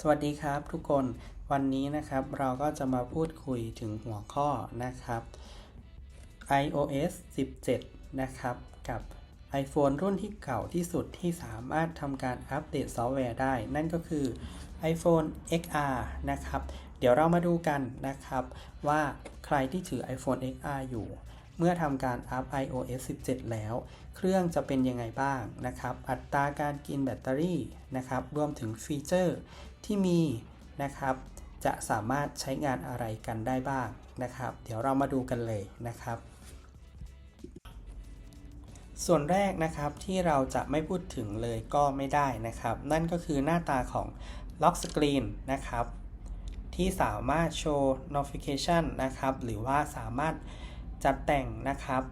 สวัสดีครับทุกคนวันนี้นะครับเราก็จะมาพูดคุยถึงหัวข้อนะครับ iOS 17 นะครับกับ iPhone รุ่นที่เก่าที่สุดที่สามารถทำการอัปเดตซอฟต์แวร์ได้ นั่นก็คือ iPhone XR นะครับ เดี๋ยวเรามาดูกันนะครับ ว่าใครที่ถือ iPhone XR อยู่ เมื่อทำการอัพ iOS 17 แล้ว เครื่องจะเป็นยังไงบ้างนะครับ อัตราการกินแบตเตอรี่นะครับ รวมถึงฟีเจอร์ ที่มีนะครับ จะสามารถใช้งานอะไรกันได้บ้างนะครับ เดี๋ยวเรามาดูกันเลยนะครับ ส่วนแรกนะครับที่เราจะไม่พูดถึงเลยก็ไม่ได้นะครับ นั่นก็คือหน้าตาของ Lock Screen นะครับที่สามารถโชว์ notification นะครับ หรือว่าสามารถ จัดแต่งนะครับ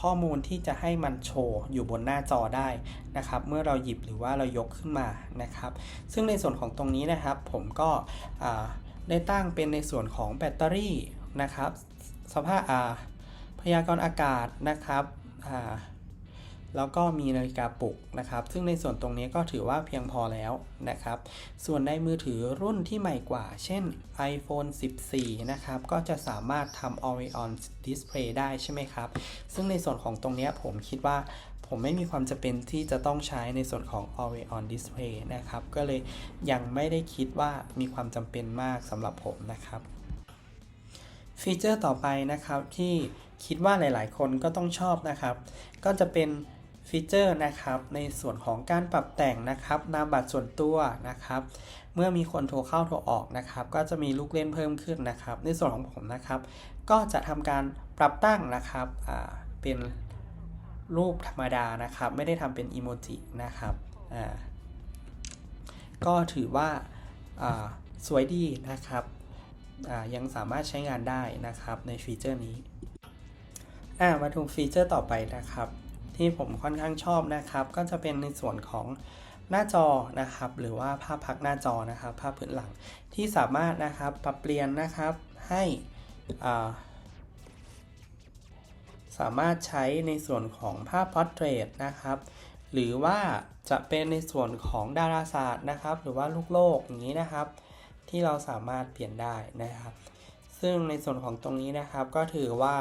ข้อมูลที่จะให้มันโชว์อยู่บนหน้าจอได้นะครับ เมื่อเราหยิบหรือว่าเรายกขึ้นมานะครับ ซึ่งในส่วนของตรงนี้นะครับ ผมก็ได้ตั้งเป็นในส่วนของแบตเตอรี่นะครับ สภาพพยากรณ์อากาศนะครับ แล้วก็มีนาฬิกาปลุกนะครับ ซึ่งในส่วนตรงนี้ก็ถือว่าเพียงพอแล้วนะครับ ส่วนในมือถือรุ่นที่ใหม่กว่า เช่น iPhone 14 นะครับ ก็จะสามารถทำ Always on Display ได้ใช่ไหมครับ ซึ่งในส่วนของตรงนี้ผมคิดว่าผมไม่มีความจำเป็นที่จะต้องใช้ในส่วนของ Always on Display นะครับ ก็เลยยังไม่ได้คิดว่ามีความจำเป็นมากสำหรับผมนะครับฟีเจอร์ต่อไปนะครับที่คิดว่าหลาย ๆ คนก็ต้องชอบนะครับ ก็จะเป็น ฟีเจอร์นะครับในส่วนของการปรับแต่งนะครับนามบัตรส่วนตัวนะครับ เมื่อมีคนโทรเข้าโทรออกนะครับ ก็จะมีลูกเล่นเพิ่มขึ้นนะครับ ในส่วนของผมนะครับ ก็จะทำการปรับตั้งนะครับเป็นรูปธรรมดานะครับ ไม่ได้ทำเป็นอีโมจินะครับก็ถือว่าสวยดีนะครับยังสามารถใช้งานได้นะครับในฟีเจอร์นี้มาถึงฟีเจอร์ต่อไปนะครับ ที่ผมค่อนข้างชอบนะครับ ก็จะเป็นในส่วนของหน้าจอนะครับ หรือว่าภาพพักหน้าจอนะครับ ภาพพื้นหลังที่สามารถนะครับปรับเปลี่ยนนะครับให้สามารถใช้ในส่วนของภาพพอร์เทรตนะครับ หรือว่าจะเป็นในส่วนของดาราศาสตร์นะครับ หรือว่าลูกโลกอย่างนี้นะครับ ที่เราสามารถเปลี่ยนได้นะครับ ซึ่งในส่วนของตรงนี้นะครับก็ถือว่า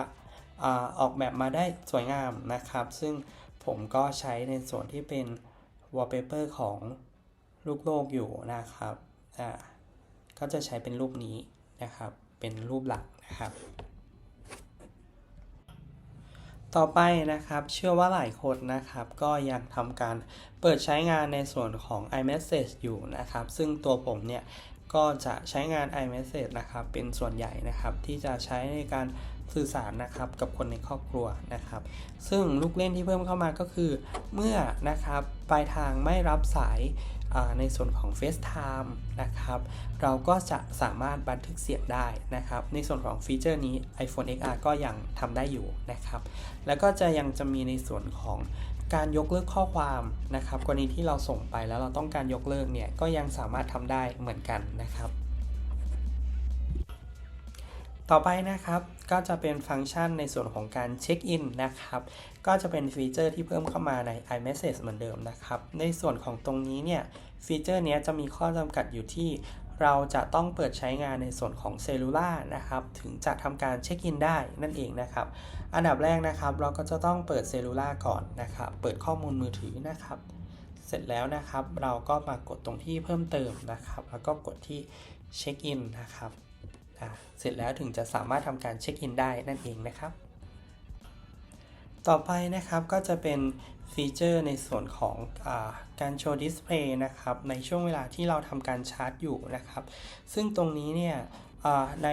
ออกแบบมาได้สวยงามนะครับ ซึ่งผมก็ใช้ในส่วนที่เป็น wallpaper ของลูกโลกอยู่นะครับก็จะใช้เป็นรูปนี้นะครับ เป็นรูปหลักนะครับ ต่อไปนะครับ เชื่อว่าหลายคนนะครับ ก็ยังทำการเปิดใช้งานในส่วนของ iMessage อยู่นะครับ ซึ่งตัวผมเนี่ย ก็จะใช้งาน iMessage นะครับ เป็นส่วนใหญ่นะครับ ที่จะใช้ในการ สื่อสารนะครับกับคนในครอบครัวนะครับ ซึ่งลูกเล่นที่เพิ่มเข้ามาก็คือ เมื่อนะครับปลายทางไม่รับสายในส่วนของ FaceTime นะครับ เราก็จะสามารถบันทึกเสียงได้นะครับ ในส่วนของฟีเจอร์นี้ iPhone XR ก็ยังทำได้อยู่นะครับ แล้วก็จะยังจะมีในส่วนของการยกเลิกข้อความนะครับกรณีที่เราส่งไปแล้วเราต้องการยกเลิกเนี่ยก็ยังสามารถทำได้เหมือนกันนะครับ ต่อไปนะครับ ก็จะเป็นฟังก์ชันในส่วนของการเช็คอินนะครับ ก็จะเป็นฟีเจอร์ที่เพิ่มเข้ามาใน iMessage เหมือนเดิมนะครับ ในส่วนของตรงนี้เนี่ย ฟีเจอร์นี้จะมีข้อจำกัดอยู่ที่เราจะต้องเปิดใช้งานในส่วนของเซลลูล่านะครับ ถึงจะทำการเช็คอินได้นั่นเองนะครับ อันดับแรกนะครับ เราก็จะต้องเปิดเซลลูล่าก่อนนะครับ เปิดข้อมูลมือถือนะครับ เสร็จแล้วนะครับ เราก็มากดตรงที่เพิ่มเติมนะครับ แล้วก็กดที่เช็คอินนะครับ เสร็จแล้วถึงจะสามารถทำการเช็คอินได้นั่นเองนะครับ ต่อไปนะครับก็จะเป็นฟีเจอร์ในส่วนของอการโชว์ดิสเพลย์นะครับในช่วงเวลาที่เราทำการชาร์จอยู่นะครับ ซึ่งตรงนี้เนี่ยใน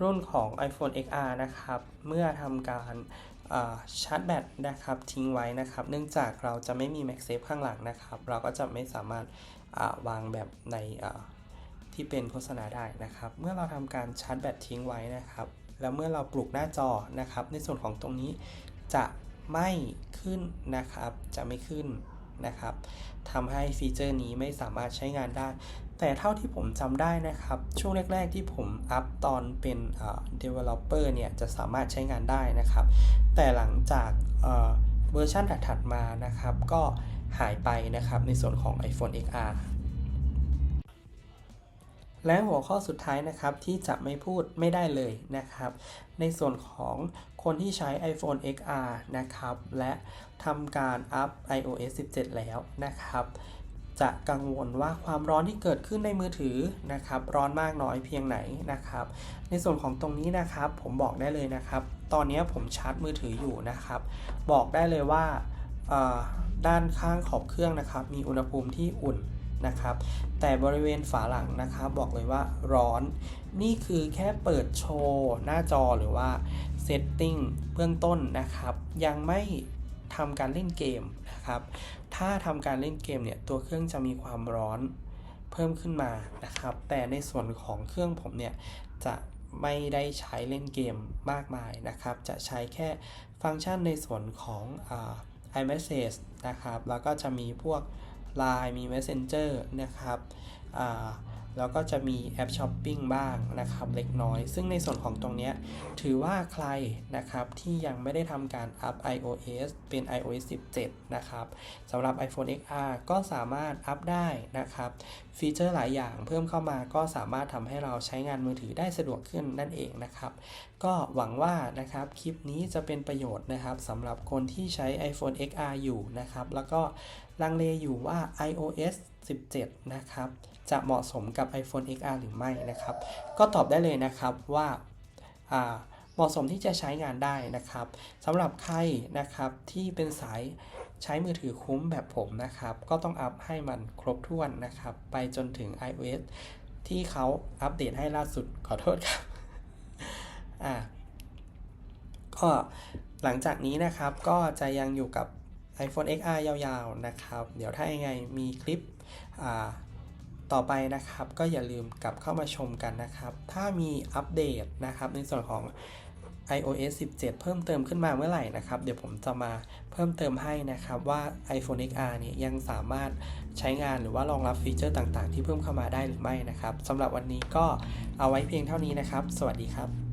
รุ่นของ iPhone XR นะครับ เมื่อทำการชาร์จแบตนะครับทิ้งไว้นะครับ เนื่องจากเราจะไม่มี MagSafe ข้างหลังนะครับ เราก็จะไม่สามารถวางแบบใน ที่เป็นโฆษณาได้นะครับ เมื่อเราทำการชาร์จแบตทิ้งไว้นะครับ แล้วเมื่อเราปลุกหน้าจอนะครับ ในส่วนของตรงนี้จะไม่ขึ้นนะครับ จะไม่ขึ้นนะครับทำให้ฟีเจอร์นี้ไม่สามารถใช้งานได้ แต่เท่าที่ผมจำได้นะครับ ช่วงแรก ๆ ที่ผมอัพตอนเป็น developer เนี่ย จะสามารถใช้งานได้นะครับ แต่หลังจากเวอร์ชันถัดๆมานะครับ ก็หายไปนะครับในส่วนของ iPhone XR และหัวข้อสุดท้ายนะครับที่จะไม่พูดไม่ได้เลยนะครับ ในส่วนของคนที่ใช้ iPhone XR นะครับ และทำการอัพ iOS 17 แล้วนะครับ จะกังวลว่าความร้อนที่เกิดขึ้นในมือถือนะครับ ร้อนมากน้อยเพียงไหนนะครับ ในส่วนของตรงนี้นะครับผมบอกได้เลยนะครับ ตอนนี้ผมชาร์จมือถืออยู่นะครับ บอกได้เลยว่าด้านข้างขอบเครื่องนะครับ มีอุณหภูมิที่อุ่น นะครับ แต่บริเวณฝาหลังนะครับบอกเลยว่าร้อน นี่คือแค่เปิดโชว์หน้าจอหรือว่าเซตติ้งเบื้องต้นนะครับ ยังไม่ทำการเล่นเกมนะครับ ถ้าทำการเล่นเกมเนี่ยตัวเครื่องจะมีความร้อนเพิ่มขึ้นมานะครับ แต่ในส่วนของเครื่องผมเนี่ยจะไม่ได้ใช้เล่นเกมมากมายนะครับ จะใช้แค่ฟังก์ชันในส่วนของอ iMessage นะครับ แล้วก็จะมีพวก Line มี Messenger นะครับแล้วก็จะมีแอปช้อปปิ้งบ้างนะครับเล็กน้อย ซึ่งในส่วนของตรงนี้ถือว่าใครนะครับที่ยังไม่ได้ทำการอัพ iOS เป็น iOS 17 นะครับสำหรับ iPhone XR ก็สามารถอัพได้นะครับ ฟีเจอร์หลายอย่างเพิ่มเข้ามาก็สามารถทำให้เราใช้งานมือถือได้สะดวกขึ้นนั่นเองนะครับ ก็หวังว่านะครับคลิปนี้จะเป็นประโยชน์นะครับสำหรับคนที่ใช้ iPhone XR อยู่นะครับแล้วก็ ลังเลอยู่ว่า iOS 17 นะครับ จะเหมาะสมกับ iPhone XR หรือไม่นะครับ ก็ตอบได้เลยนะครับว่าอ่าเหมาะสมที่จะใช้งานได้นะครับสำหรับใครนะครับที่เป็นสายใช้มือถือคุ้มแบบผมนะครับ ก็ต้องอัพให้มันครบถ้วนนะครับ ไปจนถึง iOS ที่เขาอัปเดตให้ล่าสุดขอโทษครับอ่าก็หลังจากนี้นะครับก็จะยังอยู่กับ iPhone XR ยาวๆนะครับ เดี๋ยวถ้ายังไงมีคลิปต่อไปนะครับก็อย่าลืมกลับเข้ามาชมกันนะครับ ถ้ามีอัปเดตนะครับในส่วนของ iOS 17 เพิ่มเติมขึ้นมาเมื่อไหร่นะครับ เดี๋ยวผมจะมาเพิ่มเติมให้นะครับว่า iPhone XR เนี่ยยังสามารถใช้งานหรือว่ารองรับฟีเจอร์ต่างๆ ที่เพิ่มเข้ามาได้หรือไม่นะครับสำหรับวันนี้ก็เอาไว้เพียงเท่านี้นะครับ สวัสดีครับ